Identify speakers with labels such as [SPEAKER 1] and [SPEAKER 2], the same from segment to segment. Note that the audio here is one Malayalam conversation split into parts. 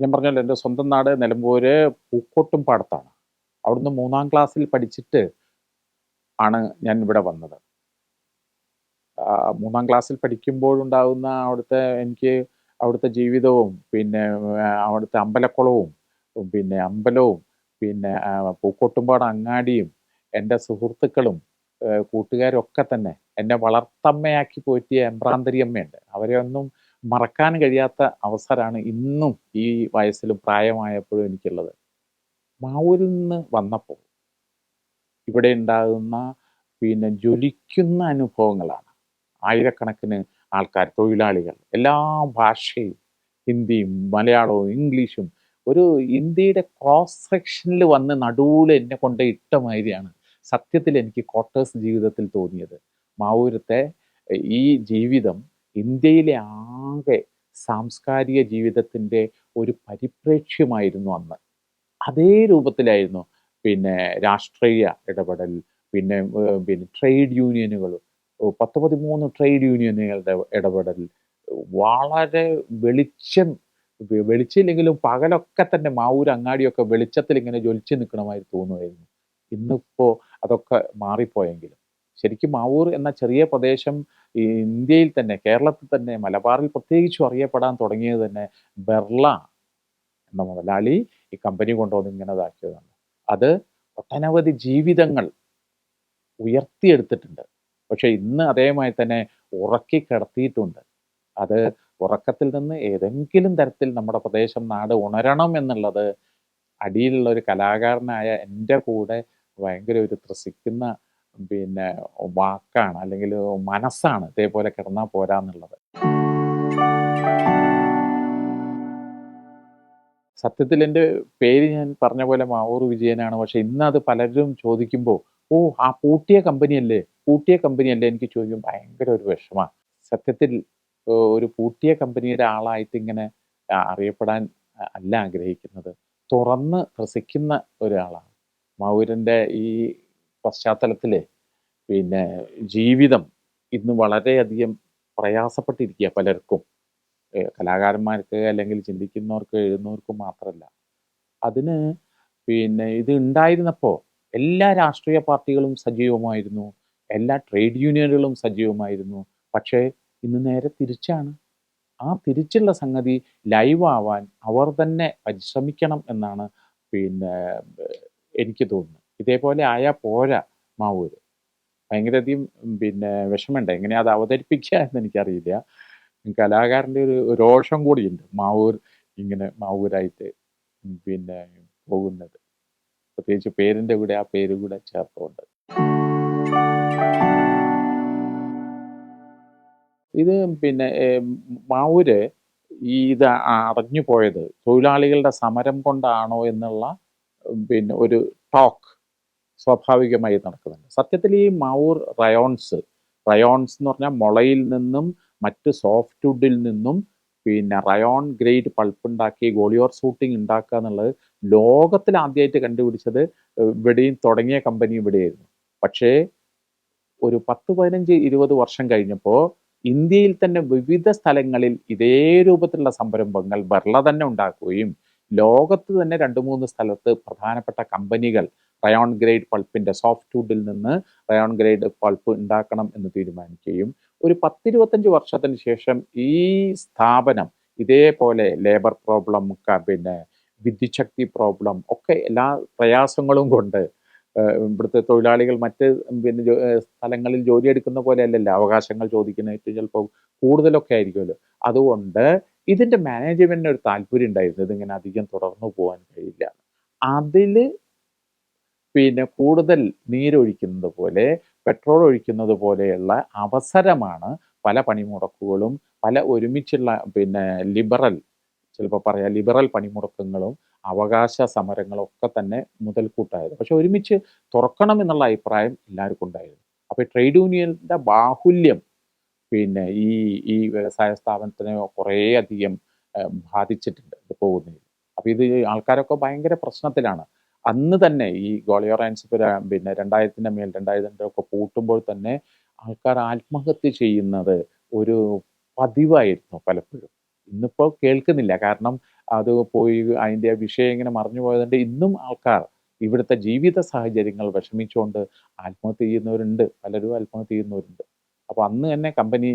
[SPEAKER 1] ഞാൻ പറഞ്ഞല്ലോ എന്റെ സ്വന്തം നാട് നിലമ്പൂര് പൂക്കോട്ടും പാടത്താണ്. അവിടുന്ന് മൂന്നാം ക്ലാസ്സിൽ പഠിച്ചിട്ട് ആണ് ഞാൻ ഇവിടെ വന്നത്. മൂന്നാം ക്ലാസ്സിൽ പഠിക്കുമ്പോഴുണ്ടാകുന്ന അവിടുത്തെ എനിക്ക് അവിടുത്തെ ജീവിതവും പിന്നെ അവിടുത്തെ അമ്പലക്കുളവും പിന്നെ അമ്പലവും പിന്നെ പൂക്കോട്ടുംപാട് അങ്ങാടിയും എന്റെ സുഹൃത്തുക്കളും കൂട്ടുകാരൊക്കെ തന്നെ എന്നെ വളർത്തമ്മയാക്കി പോറ്റിയ എമ്പ്രാന്തരിയമ്മയുണ്ട് അവരെയൊന്നും മറക്കാൻ കഴിയാത്ത അവസരമാണ് ഇന്നും ഈ വയസ്സിലും പ്രായമായപ്പോഴും എനിക്കുള്ളത്. മാവൂരിൽ നിന്ന് വന്നപ്പോൾ ഇവിടെ ഉണ്ടാകുന്ന പിന്നെ ജ്വലിക്കുന്ന അനുഭവങ്ങളാണ്. ആയിരക്കണക്കിന് ആൾക്കാർ തൊഴിലാളികൾ എല്ലാ ഭാഷയും ഹിന്ദിയും മലയാളവും ഇംഗ്ലീഷും ഒരു ഇന്ത്യയുടെ ക്രോസ് സെക്ഷനിൽ വന്ന് നടുവിൽ എന്നെ കൊണ്ട് ഇട്ട മാതിരിയാണ് സത്യത്തിൽ എനിക്ക് ക്വാർട്ടേഴ്സ് ജീവിതത്തിൽ തോന്നിയത്. മാവൂരത്തെ ഈ ജീവിതം ഇന്ത്യയിലെ ആകെ സാംസ്കാരിക ജീവിതത്തിന്റെ ഒരു പരിപ്രേക്ഷ്യമായിരുന്നു അന്ന്. അതേ രൂപത്തിലായിരുന്നു പിന്നെ രാഷ്ട്രീയ ഇടപെടൽ പിന്നെ പിന്നെ ട്രേഡ് യൂണിയനുകൾ പത്ത് പതിമൂന്ന് ട്രേഡ് യൂണിയനുകളുടെ ഇടപെടൽ വളരെ വെളിച്ചം വെളിച്ചില്ലെങ്കിലും പകലൊക്കെ തന്നെ മാവൂർ അങ്ങാടിയൊക്കെ വെളിച്ചത്തിൽ ഇങ്ങനെ ജ്വലിച്ച് നിൽക്കണമായി തോന്നുമായിരുന്നു. ഇന്നിപ്പോൾ അതൊക്കെ മാറിപ്പോയെങ്കിലും. ശരിക്കും മാവൂർ എന്ന ചെറിയ പ്രദേശം ഇന്ത്യയിൽ തന്നെ കേരളത്തിൽ തന്നെ മലബാറിൽ പ്രത്യേകിച്ചും അറിയപ്പെടാൻ തുടങ്ങിയത് തന്നെ ബെർള എന്ന മുതലാളി ഈ കമ്പനി കൊണ്ടുവന്ന് ഇങ്ങനെ ഇതാക്കിയതാണ്. അത് ഒട്ടനവധി ജീവിതങ്ങൾ ഉയർത്തിയെടുത്തിട്ടുണ്ട്. പക്ഷെ ഇന്ന് അതേമായി തന്നെ ഉറക്കി കിടത്തിയിട്ടുണ്ട്. അത് ഉറക്കത്തിൽ നിന്ന് ഏതെങ്കിലും തരത്തിൽ നമ്മുടെ പ്രദേശം നാട് ഉണരണം എന്നുള്ളത് അടിയിലുള്ള ഒരു കലാകാരനായ എന്റെ കൂടെ ഭയങ്കര ഒരു ത്രസിക്കുന്ന പിന്നെ വാക്കാണ് അല്ലെങ്കിൽ മനസ്സാണ് ഇതേപോലെ കിടന്നാൽ പോരാന്നുള്ളത് സത്യത്തിൽ എന്റെ പേര് ഞാൻ പറഞ്ഞ പോലെ മാവൂർ വിജയനാണ്. പക്ഷെ ഇന്ന് അത് പലരും ചോദിക്കുമ്പോൾ ഓ ആ പൂട്ടിയ കമ്പനിയല്ലേ പൂട്ടിയ കമ്പനിയല്ലേ എനിക്ക് ചോദിക്കും ഭയങ്കര ഒരു വിഷമമാണ്. സത്യത്തിൽ ഒരു പൂട്ടിയ കമ്പനിയുടെ ആളായിട്ട് ഇങ്ങനെ അറിയപ്പെടാൻ അല്ല ആഗ്രഹിക്കുന്നത്. തുറന്ന് ത്രസിക്കുന്ന ഒരാളാണ്. മാവൂരിന്റെ ഈ പശ്ചാത്തലത്തിൽ പിന്നെ ജീവിതം ഇന്ന് വളരെയധികം പ്രയാസപ്പെട്ടിരിക്കുക പലർക്കും. കലാകാരന്മാർക്ക് അല്ലെങ്കിൽ ചിന്തിക്കുന്നവർക്ക് എഴുതുന്നവർക്കും മാത്രമല്ല അതിന് പിന്നെ ഇത് ഉണ്ടായിരുന്നപ്പോൾ എല്ലാ രാഷ്ട്രീയ പാർട്ടികളും സജീവമായിരുന്നു. എല്ലാ ട്രേഡ് യൂണിയനുകളും സജീവമായിരുന്നു. പക്ഷേ ഇന്ന് നേരെ തിരിച്ചാണ്. ആ തിരിച്ചുള്ള സംഗതി ലൈവ് ആവാൻ അവർ തന്നെ പരിശ്രമിക്കണം എന്നാണ് പിന്നെ എനിക്ക് തോന്നുന്നത്. ഇതേപോലെ ആയാൽ പോരാ മാവൂര്. ഭയങ്കരധികം പിന്നെ വിഷമമുണ്ട്. എങ്ങനെയാ അത് അവതരിപ്പിക്കുക എന്ന് എനിക്കറിയില്ല കലാകാരന്റെ ഒരു രോഷം കൂടിയുണ്ട് മാവൂർ ഇങ്ങനെ മാവൂരായിട്ട് പിന്നെ പോകുന്നത്. പ്രത്യേകിച്ച് പേരിന്റെ കൂടെ ആ പേര് കൂടെ ചേർത്തുകൊണ്ട്. ഇത് പിന്നെ മാവൂര് ഈ ഇത് അടഞ്ഞു പോയത് തൊഴിലാളികളുടെ സമരം കൊണ്ടാണോ എന്നുള്ള പിന്നെ ഒരു ടോക്ക് സ്വാഭാവികമായി നടക്കുന്നുണ്ട്. സത്യത്തിൽ ഈ മൗർ റയോൺസ് റയോൺസ് എന്ന് പറഞ്ഞാൽ മുളയിൽ നിന്നും മറ്റ് സോഫ്റ്റ് വുഡിൽ നിന്നും പിന്നെ റയോൺ ഗ്രേഡ് പൾപ്പ് ഉണ്ടാക്കി ഗോളിയോർ സൂട്ടിങ് ഉണ്ടാക്കുക എന്നുള്ളത് ലോകത്തിൽ ആദ്യമായിട്ട് കണ്ടുപിടിച്ചത് ഇവിടെയും തുടങ്ങിയ കമ്പനി ഇവിടെയായിരുന്നു. പക്ഷേ ഒരു പത്ത് പതിനഞ്ച് ഇരുപത് വർഷം കഴിഞ്ഞപ്പോൾ ഇന്ത്യയിൽ തന്നെ വിവിധ സ്ഥലങ്ങളിൽ ഇതേ രൂപത്തിലുള്ള സംരംഭങ്ങൾ ബർള തന്നെ ഉണ്ടാക്കുകയും ലോകത്ത് തന്നെ രണ്ട് മൂന്ന് സ്ഥലത്ത് പ്രധാനപ്പെട്ട കമ്പനികൾ റയോൺ ഗ്രേഡ് പൾപ്പിന്റെ സോഫ്റ്റ് വുഡിൽ നിന്ന് റയോൺ ഗ്രേഡ് പൾപ്പ് ഉണ്ടാക്കണം എന്ന് തീരുമാനിക്കുകയും ഒരു പത്തിരുപത്തഞ്ച് വർഷത്തിന് ശേഷം ഈ സ്ഥാപനം ഇതേപോലെ ലേബർ പ്രോബ്ലം പിന്നെ വിദ്യുച്ഛക്തി പ്രോബ്ലം ഒക്കെ എല്ലാ പ്രയാസങ്ങളും കൊണ്ട് ഇവിടുത്തെ തൊഴിലാളികൾ മറ്റ് പിന്നെ സ്ഥലങ്ങളിൽ ജോലി എടുക്കുന്ന പോലെ അല്ലല്ലോ അവകാശങ്ങൾ ചോദിക്കുന്നതായിട്ട് ചിലപ്പോൾ കൂടുതലൊക്കെ ആയിരിക്കുമല്ലോ. അതുകൊണ്ട് ഇതിന്റെ മാനേജ്മെന്റിന് ഒരു താല്പര്യം ഉണ്ടായിരുന്നു ഇതിങ്ങനെ അധികം തുടർന്നു പോകാൻ കഴിയില്ല. അതിൽ പിന്നെ കൂടുതൽ നീരൊഴിക്കുന്നത് പോലെ പെട്രോൾ ഒഴിക്കുന്നത് പോലെയുള്ള അവസരമാണ് പല പണിമുടക്കുകളും പല ഒരുമിച്ചുള്ള പിന്നെ ലിബറൽ ചിലപ്പോൾ പറയാം ലിബറൽ പണിമുടക്കങ്ങളും അവകാശ സമരങ്ങളും ഒക്കെ തന്നെ മുതൽക്കൂട്ടായത്. പക്ഷെ ഒരുമിച്ച് തുറക്കണം എന്നുള്ള അഭിപ്രായം എല്ലാവർക്കും ഉണ്ടായിരുന്നു. അപ്പോൾ ട്രേഡ് യൂണിയന്റെ ബാഹുല്യം പിന്നെ ഈ ഈ വ്യവസായ സ്ഥാപനത്തിനെ കുറേ അധികം ബാധിച്ചിട്ടുണ്ട് ഇത് പോകുന്നതിൽ. അപ്പോൾ ഇത് ആൾക്കാരൊക്കെ ഭയങ്കര പ്രശ്നത്തിലാണ്. അന്ന് തന്നെ ഈ ഗോളിയോർ ആൻസിപ്പ് പിന്നെ രണ്ടായിരത്തിന്റെ മേൽ രണ്ടായിരത്തിന്റെ ഒക്കെ പൂട്ടുമ്പോൾ തന്നെ ആൾക്കാർ ആത്മഹത്യ ചെയ്യുന്നത് ഒരു പതിവായിരുന്നു പലപ്പോഴും. ഇന്നിപ്പോൾ കേൾക്കുന്നില്ല. കാരണം അത് പോയി അതിന്റെ വിഷയം ഇങ്ങനെ മറിഞ്ഞു പോയതുകൊണ്ട് ഇന്നും ആൾക്കാർ ഇവിടുത്തെ ജീവിത സാഹചര്യങ്ങൾ വിഷമിച്ചുകൊണ്ട് ആത്മഹത്യ ചെയ്യുന്നവരുണ്ട്. പലരും ആത്മഹത്യ ചെയ്യുന്നവരുണ്ട്. അപ്പോൾ അന്ന് തന്നെ കമ്പനി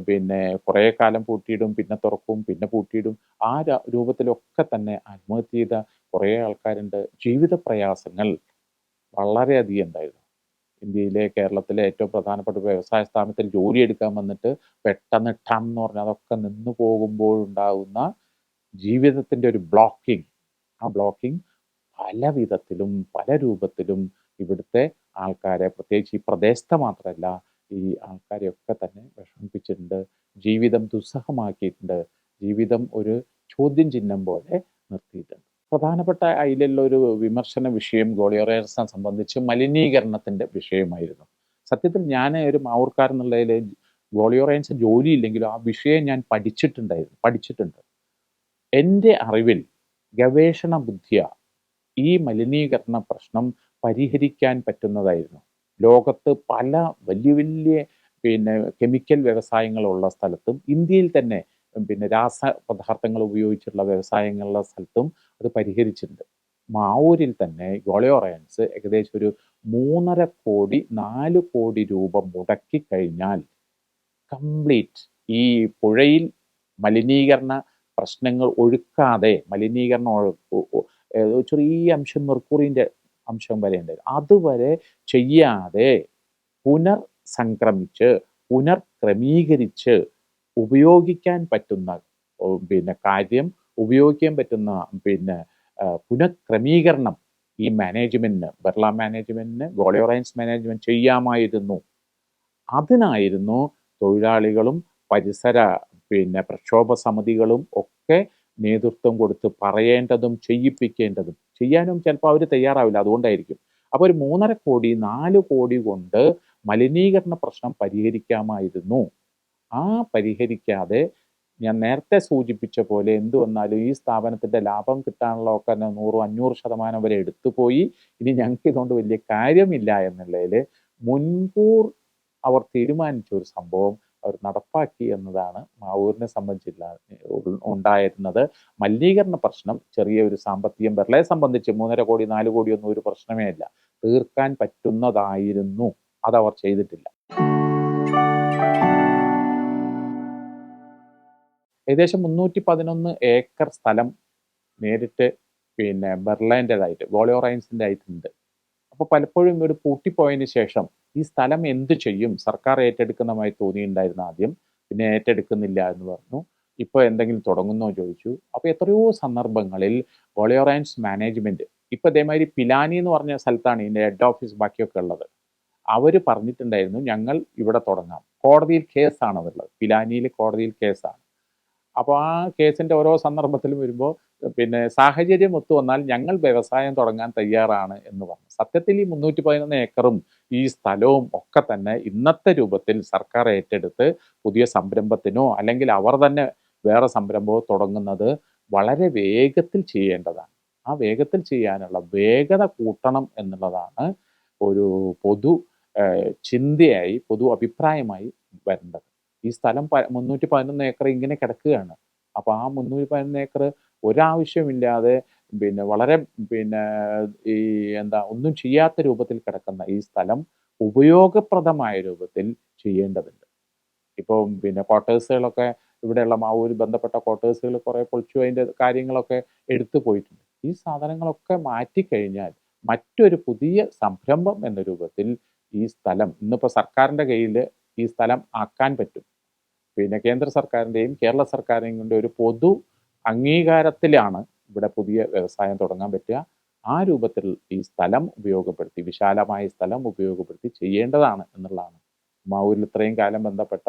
[SPEAKER 1] പിന്നെ കുറേ കാലം പൂട്ടിയിടും പിന്നെ തുറക്കും പിന്നെ പൂട്ടിയിടും ആ രൂപത്തിലൊക്കെ തന്നെ ആത്മഹത്യ ചെയ്ത കുറേ ആൾക്കാരുണ്ട്. ജീവിത പ്രയാസങ്ങൾ വളരെയധികം ഉണ്ടായിരുന്നു. ഇന്ത്യയിലെ കേരളത്തിലെ ഏറ്റവും പ്രധാനപ്പെട്ട വ്യവസായ സ്ഥാപനത്തിൽ ജോലി എടുക്കാൻ വന്നിട്ട് പെട്ടെന്ന് ടം എന്ന് പറഞ്ഞാൽ അതൊക്കെ നിന്നു പോകുമ്പോഴുണ്ടാകുന്ന ജീവിതത്തിന്റെ ഒരു ബ്ലോക്കിംഗ് ആ ബ്ലോക്കിംഗ് പല വിധത്തിലും പല രൂപത്തിലും ഇവിടുത്തെ ആൾക്കാരെ പ്രത്യേകിച്ച് ഈ പ്രദേശത്തെ മാത്രമല്ല ഈ ആൾക്കാരെയൊക്കെ തന്നെ വിഷമിപ്പിച്ചിട്ടുണ്ട്. ജീവിതം ദുസ്സഹമാക്കിയിട്ടുണ്ട്. ജീവിതം ഒരു ചോദ്യം ചിഹ്നം പോലെ നിർത്തിയിട്ടുണ്ട്. പ്രധാനപ്പെട്ട അതിലുള്ള വിമർശന വിഷയം ഗോളിയോറേഴ്സിനെ സംബന്ധിച്ച് മലിനീകരണത്തിന്റെ വിഷയമായിരുന്നു. സത്യത്തിൽ ഞാൻ ഒരു മാവൂർക്കാരൻ എന്നുള്ളതിൽ ജോലിയില്ലെങ്കിലും ആ വിഷയം ഞാൻ പഠിച്ചിട്ടുണ്ടായിരുന്നു പഠിച്ചിട്ടുണ്ട്. എന്റെ അറിവിൽ ഗവേഷണ ബുദ്ധിയ ഈ മലിനീകരണ പ്രശ്നം പരിഹരിക്കാൻ പറ്റുന്നതായിരുന്നു. ലോകത്ത് പല വലിയ വലിയ പിന്നെ കെമിക്കൽ വ്യവസായങ്ങളുള്ള സ്ഥലത്തും ഇന്ത്യയിൽ തന്നെ പിന്നെ രാസ പദാർത്ഥങ്ങൾ ഉപയോഗിച്ചുള്ള വ്യവസായങ്ങളുള്ള സ്ഥലത്തും അത് പരിഹരിച്ചിട്ടുണ്ട്. മാവൂരിൽ തന്നെ ഗോളിയോറയൻസ് ഏകദേശം ഒരു മൂന്നര കോടി നാല് കോടി രൂപ മുടക്കി കഴിഞ്ഞാൽ കംപ്ലീറ്റ് ഈ പുഴയിൽ മലിനീകരണ പ്രശ്നങ്ങൾ ഒഴുക്കാതെ മലിനീകരണം ചെറിയ അംശം മെർക്കുറിന്റെ അംശം വരെ ഉണ്ടായിരുന്നു അതുവരെ ചെയ്യാതെ പുനർസംക്രമിച്ച് പുനർക്രമീകരിച്ച് ഉപയോഗിക്കാൻ പറ്റുന്ന പിന്നെ കാര്യം ഉപയോഗിക്കാൻ പറ്റുന്ന പിന്നെ പുനഃക്രമീകരണം ഈ മാനേജ്മെന്റിന് ബിർള മാനേജ്മെന്റിന് ഗോളിയോറൈൻസ് മാനേജ്മെന്റ് ചെയ്യാമായിരുന്നു. അതിനായിരുന്നു തൊഴിലാളികളും പരിസര പിന്നെ പ്രക്ഷോഭ സമിതികളും ഒക്കെ നേതൃത്വം കൊടുത്ത് പറയേണ്ടതും ചെയ്യിപ്പിക്കേണ്ടതും. ചെയ്യാനും ചിലപ്പോൾ അവർ തയ്യാറാവില്ല അതുകൊണ്ടായിരിക്കും. അപ്പോൾ ഒരു മൂന്നര കോടി നാല് കോടി കൊണ്ട് മലിനീകരണ പ്രശ്നം പരിഹരിക്കാമായിരുന്നു. ആ പരിഹരിക്കാതെ ഞാൻ നേരത്തെ സൂചിപ്പിച്ച പോലെ എന്തു വന്നാലും ഈ സ്ഥാപനത്തിന്റെ ലാഭം കിട്ടാനുള്ള ഒക്കെ നൂറും അഞ്ഞൂറ് ശതമാനം വരെ എടുത്തുപോയി ഇനി ഞങ്ങൾക്ക് ഇതുകൊണ്ട് വലിയ കാര്യമില്ല എന്നുള്ളതിൽ മുൻകൂർ അവർ തീരുമാനിച്ച ഒരു സംഭവം അവർ നടപ്പാക്കി എന്നതാണ് മാവൂരിനെ സംബന്ധിച്ചില്ല ഉണ്ടായിരുന്നത്. മലിനീകരണ പ്രശ്നം ചെറിയ ഒരു സാമ്പത്തികം ബെർളയെ സംബന്ധിച്ച് മൂന്നര കോടി നാല് കോടി ഒന്നും ഒരു പ്രശ്നമേ അല്ല. തീർക്കാൻ പറ്റുന്നതായിരുന്നു. അതവർ ചെയ്തിട്ടില്ല. ഏകദേശം മുന്നൂറ്റി പതിനൊന്ന് ഏക്കർ സ്ഥലം നേരിട്ട് പിന്നെ ബെർലൈന്റെതായിട്ട് ഗോളിയോറൈൻസിന്റെ ആയിട്ടുണ്ട് അപ്പോൾ പലപ്പോഴും ഇവിടെ പൂട്ടിപ്പോയതിന് ശേഷം ഈ സ്ഥലം എന്ത് ചെയ്യും? സർക്കാർ ഏറ്റെടുക്കുന്നതായി തോന്നിയിട്ടുണ്ടായിരുന്നു ആദ്യം പിന്നെ ഏറ്റെടുക്കുന്നില്ല എന്ന് പറഞ്ഞു. ഇപ്പോൾ എന്തെങ്കിലും തുടങ്ങുന്നോ ചോദിച്ചു. അപ്പോൾ എത്രയോ സന്ദർഭങ്ങളിൽ വോളിയോറൻസ് മാനേജ്മെന്റ് ഇപ്പൊ അതേമാതിരി പിലാനി എന്ന് പറഞ്ഞ സ്ഥലത്താണ് ഇതിന്റെ ഹെഡ് ഓഫീസ് ബാക്കിയൊക്കെ ഉള്ളത്. അവർ പറഞ്ഞിട്ടുണ്ടായിരുന്നു ഞങ്ങൾ ഇവിടെ തുടങ്ങാം. കോടതിയിൽ കേസാണ് അതുള്ളത് പിലാനിയിൽ കോടതിയിൽ കേസാണ് അപ്പോൾ ആ കേസിന്റെ ഓരോ സന്ദർഭത്തിലും വരുമ്പോൾ പിന്നെ സാഹചര്യം ഒത്തു വന്നാൽ ഞങ്ങൾ വ്യവസായം തുടങ്ങാൻ തയ്യാറാണ് എന്ന് പറഞ്ഞു. സത്യത്തിൽ ഈ മുന്നൂറ്റി പതിനൊന്ന് ഏക്കറും ഈ സ്ഥലവും ഒക്കെ തന്നെ ഇന്നത്തെ രൂപത്തിൽ സർക്കാർ ഏറ്റെടുത്ത് പുതിയ സംരംഭത്തിനോ അല്ലെങ്കിൽ അവർ തന്നെ വേറെ സംരംഭമോ തുടങ്ങുന്നത് വളരെ വേഗത്തിൽ ചെയ്യേണ്ടതാണ്. ആ വേഗത്തിൽ ചെയ്യാനുള്ള വേഗത കൂട്ടണം എന്നുള്ളതാണ് ഒരു പൊതു ചിന്തയായി പൊതു അഭിപ്രായമായി വരേണ്ടത്. ഈ സ്ഥലം പ- മുന്നൂറ്റി പതിനൊന്ന് ഏക്കർ ഇങ്ങനെ കിടക്കുകയാണ്. അപ്പോൾ ആ മുന്നൂറ്റി പതിനൊന്ന് ഏക്കർ ഒരാവശ്യമില്ലാതെ പിന്നെ വളരെ പിന്നെ ഈ എന്താ ഒന്നും ചെയ്യാത്ത രൂപത്തിൽ കിടക്കുന്ന ഈ സ്ഥലം ഉപയോഗപ്രദമായ രൂപത്തിൽ ചെയ്യേണ്ടതുണ്ട്. ഇപ്പോൾ പിന്നെ ക്വാർട്ടേഴ്സുകളൊക്കെ ഇവിടെയുള്ള മാവൂര് ബന്ധപ്പെട്ട ക്വാർട്ടേഴ്സുകൾ കുറേ പൊളിച്ചു അതിന്റെ കാര്യങ്ങളൊക്കെ എടുത്തു പോയിട്ടുണ്ട്. ഈ സാധനങ്ങളൊക്കെ മാറ്റിക്കഴിഞ്ഞാൽ മറ്റൊരു പുതിയ സംരംഭം എന്ന രൂപത്തിൽ ഈ സ്ഥലം ഇന്നിപ്പോൾ സർക്കാരിന്റെ കയ്യിൽ ഈ സ്ഥലം ആക്കാൻ പറ്റും. പിന്നെ കേന്ദ്ര സർക്കാരിന്റെയും കേരള സർക്കാരിന്റെ ഒരു പൊതു അംഗീകാരത്തിലാണ് ഇവിടെ പുതിയ വ്യവസായം തുടങ്ങാൻ പറ്റുക. ആ രൂപത്തിൽ ഈ സ്ഥലം ഉപയോഗപ്പെടുത്തി വിശാലമായ സ്ഥലം ഉപയോഗപ്പെടുത്തി ചെയ്യേണ്ടതാണ് എന്നുള്ളതാണ്. മാവൂരിൽ ഇത്രയും കാലം ബന്ധപ്പെട്ട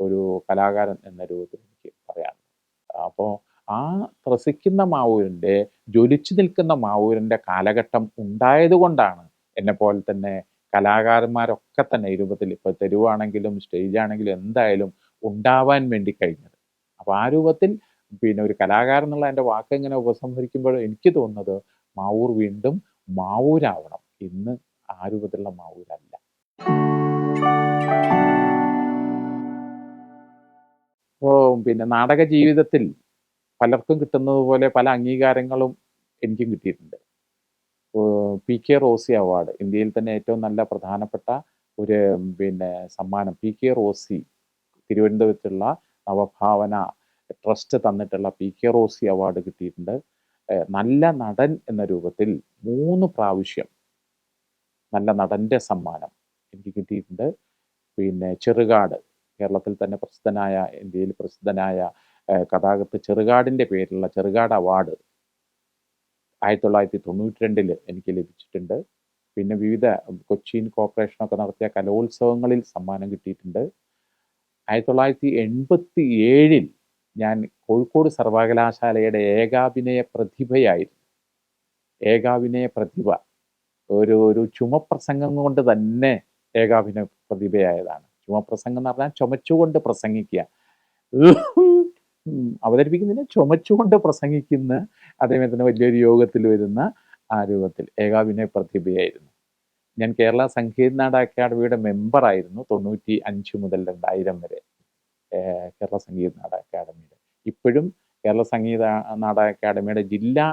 [SPEAKER 1] ഒരു കലാകാരൻ എന്ന രൂപത്തിൽ എനിക്ക് പറയാം അപ്പോൾ ആ ത്രസിക്കുന്ന മാവൂരിന്റെ ജ്വലിച്ചു നിൽക്കുന്ന മാവൂരിന്റെ കാലഘട്ടം ഉണ്ടായതുകൊണ്ടാണ് എന്നെ പോലെ തന്നെ കലാകാരന്മാരൊക്കെ തന്നെ രൂപത്തിൽ ഇപ്പോൾ തെരുവാണെങ്കിലും സ്റ്റേജ് ആണെങ്കിലും എന്തായാലും ഉണ്ടാവാൻ വേണ്ടി കഴിഞ്ഞത്. അപ്പോൾ ആ രൂപത്തിൽ പിന്നെ ഒരു കലാകാരൻ എന്നുള്ള എന്റെ വാക്ക് ഇങ്ങനെ ഉപസംഹരിക്കുമ്പോൾ എനിക്ക് തോന്നുന്നത് മാവൂർ വീണ്ടും മാവൂരാവണം. ഇന്ന് ആ രൂപത്തിലുള്ള മാവൂരല്ല. അപ്പോൾ പിന്നെ നാടക ജീവിതത്തിൽ പലർക്കും കിട്ടുന്നത് പോലെ പല അംഗീകാരങ്ങളും എനിക്കും കിട്ടിയിട്ടുണ്ട്. പി കെ റോസി അവാർഡ് ഇന്ത്യയിൽ തന്നെ ഏറ്റവും നല്ല പ്രധാനപ്പെട്ട ഒരു പിന്നെ സമ്മാനം പി കെ റോസി തിരുവനന്തപുരത്തുള്ള നവഭാവന ട്രസ്റ്റ് തന്നിട്ടുള്ള പി കെ റോസി അവാർഡ് കിട്ടിയിട്ടുണ്ട്. നല്ല നടൻ എന്ന രൂപത്തിൽ മൂന്ന് പ്രാവശ്യം നല്ല നടന്റെ സമ്മാനം എനിക്ക് കിട്ടിയിട്ടുണ്ട്. പിന്നെ ചെറുകാട് കേരളത്തിൽ തന്നെ പ്രസിദ്ധനായ ഇന്ത്യയിൽ പ്രസിദ്ധനായ കഥാകൃത്ത് ചെറുകാടിന്റെ പേരിലുള്ള ചെറുകാട് അവാർഡ് ആയിരത്തി തൊള്ളായിരത്തി തൊണ്ണൂറ്റി രണ്ടിൽ എനിക്ക് ലഭിച്ചിട്ടുണ്ട്. പിന്നെ വിവിധ കൊച്ചിൻ കോർപ്പറേഷനൊക്കെ നടത്തിയ കലോത്സവങ്ങളിൽ സമ്മാനം കിട്ടിയിട്ടുണ്ട്. ആയിരത്തി തൊള്ളായിരത്തി എൺപത്തി ഏഴിൽ ഞാൻ കോഴിക്കോട് സർവകലാശാലയുടെ ഏകാഭിനയ പ്രതിഭയായിരുന്നു. ഏകാഭിനയ പ്രതിഭ. ഒരു ഒരു ചുമപ്രസംഗം കൊണ്ട് തന്നെ ഏകാഭിനയ പ്രതിഭയായതാണ്. ചുമപ്രസംഗം എന്ന് പറഞ്ഞാൽ ചുമച്ചുകൊണ്ട് പ്രസംഗിക്കുക. ഉം, അവതരിപ്പിക്കുന്നതിന് ചുമച്ചുകൊണ്ട് പ്രസംഗിക്കുന്ന അതേപോലെ വലിയൊരു യോഗത്തിൽ വരുന്ന ആ രൂപത്തിൽ ഏകാഭിനയ പ്രതിഭയായിരുന്നു. ഞാൻ കേരള സംഗീത നാട് അക്കാദമിയുടെ മെമ്പറായിരുന്നു തൊണ്ണൂറ്റി അഞ്ച് മുതൽ രണ്ടായിരം വരെ. കേരള സംഗീത നാട് അക്കാദമിയുടെ. ഇപ്പോഴും കേരള സംഗീത നാടക അക്കാദമിയുടെ ജില്ലാ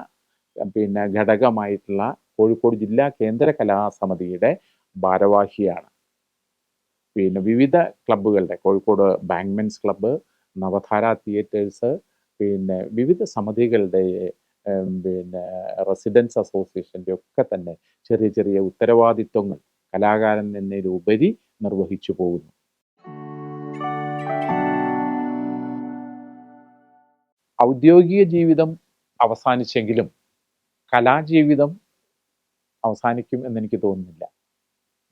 [SPEAKER 1] പിന്നെ ഘടകമായിട്ടുള്ള കോഴിക്കോട് ജില്ലാ കേന്ദ്ര കലാസമിതിയുടെ ഭാരവാഹിയാണ്. പിന്നെ വിവിധ ക്ലബ്ബുകളുടെ Kozhikode bankmen's club Navadhara theatres പിന്നെ വിവിധ സമിതികളുടെ പിന്നെ റെസിഡൻസ് അസോസിയേഷന്റെ ഒക്കെ തന്നെ ചെറിയ ചെറിയ ഉത്തരവാദിത്വങ്ങൾ കലാകാരൻ എന്നതിലുപരി നിർവഹിച്ചു പോകുന്നു. ഔദ്യോഗിക ജീവിതം അവസാനിച്ചെങ്കിലും കലാജീവിതം അവസാനിക്കും എന്നെനിക്ക് തോന്നുന്നില്ല.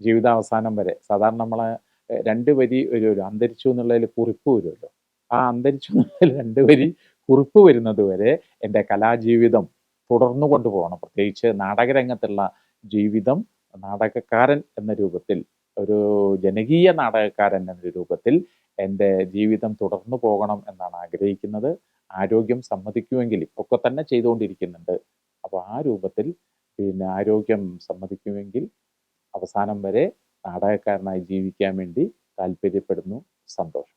[SPEAKER 1] ജീവിതാവസാനം വരെ സാധാരണ നമ്മളെ രണ്ട് വരി ഒരു അന്തരിച്ചു എന്നുള്ളതിൽ കുറിപ്പ് വരുമല്ലോ. ആ അന്തരിച്ചു രണ്ട് വരി കുറിപ്പ് വരുന്നത് വരെ എന്റെ കലാജീവിതം തുടർന്നു കൊണ്ടുപോകണം. പ്രത്യേകിച്ച് നാടകരംഗത്തുള്ള ജീവിതം നാടകക്കാരൻ എന്ന രൂപത്തിൽ ഒരു ജനകീയ നാടകക്കാരൻ എന്ന രൂപത്തിൽ എന്റെ ജീവിതം തുടർന്നു പോകണം എന്നാണ് ആഗ്രഹിക്കുന്നത്. ആരോഗ്യം സമ്മതിക്കുമെങ്കിൽ ഒക്കെ തന്നെ ചെയ്തുകൊണ്ടിരിക്കുന്നുണ്ട്. അപ്പോൾ ആ രൂപത്തിൽ പിന്നെ ആരോഗ്യം സമ്മതിക്കുമെങ്കിൽ അവസാനം വരെ നാടകക്കാരനായി ജീവിക്കാൻ വേണ്ടി താല്പര്യപ്പെടുന്നു. സന്തോഷം.